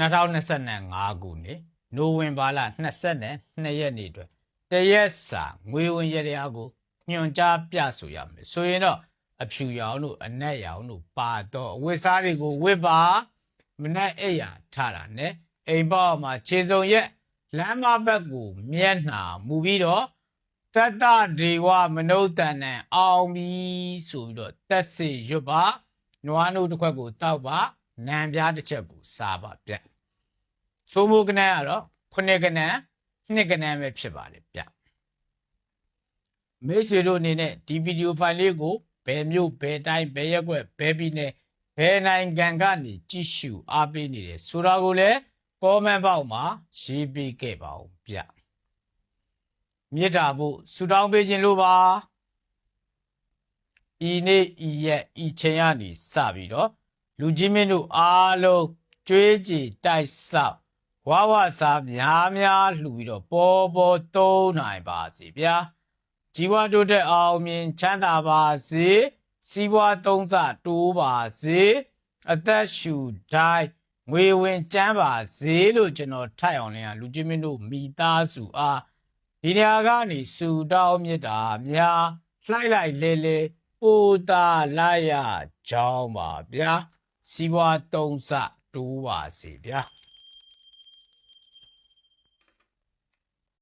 2025ခုနှစ်နိုဝင်ဘာလ22ရက်နေ့အတွက်တရက်စာငွေဝင်ရတရားကိုညွှန်ကြားပြဆိုရမယ်ဆိုရင်တော့အဖြူရောင်တို့အနက်ရောင်တို့ပါတော့အဝတ်စားတွေကိုဝတ်ပါမနက်အိပ်ရာထတာနဲ့အိမ်ပေါက်မှာခြေစုံရက်လမ်းမဘက်ကိုမျက်နှာမူပြီးတော့တတ္တဒေဝမနုဿန်နဲ့အောင်ပြီးဆိုပြီးတော့တက်စေရွတ်ပါနွားနို့တစ်ခွက်ကိုတောက်ပါ နံပြားတစ်ချက်ကိုစားပါဗျဆိုမိုးကနန်းကတော့ခုနှစ်ကနန်းနှစ်ကနန်းပဲဖြစ်ပါလေဗျမိတ်ဆွေတို့အနေနဲ့ဒီဗီဒီယိုဖိုင်လေးကိုဘယ်မျိုးဘယ်တိုင်းဘယ်ရက်ွက်ဘယ်ပြည်နယ်ဘယ်နိုင်ငံကနေကြည့်ရှုအားပေးနေတယ်ဆိုတာကိုလည်း comment box မှာရေးပေးခဲ့ပါဦးဗျမြစ်တာဖို့ဆူတောင်းပေးခြင်းလို့ပါဤနေ့ဤရက်ဤချိန်ကနေစပြီးတော့ လူကြီးမင်းတို့အားလုံးကြွေးကြည်တိုက်ဆောက်ဝါဝစားများများလှူပြီးတော့ပေါ်ပေါ်သုံးနိုင်ပါစေဗျာជីវတိုးတက်အောင်မြင်ချမ်းသာပါစေစီးပွားသုံးစတိုးပါစေအသက်ရှူတိုင်းငွေဝင်ကျန်းပါစေလို့ကျွန်တော်ထိုက်အောင်လင်းကလူကြီးမင်းတို့မိသားစုအားဒီနေရာကနေစူတောင်းမြတ်တာများလှိုက်လိုက်လေလေပိုတာလာရကြောင်းပါဗျာ စီးပွားသုံးစတိုးပါစေဗျာ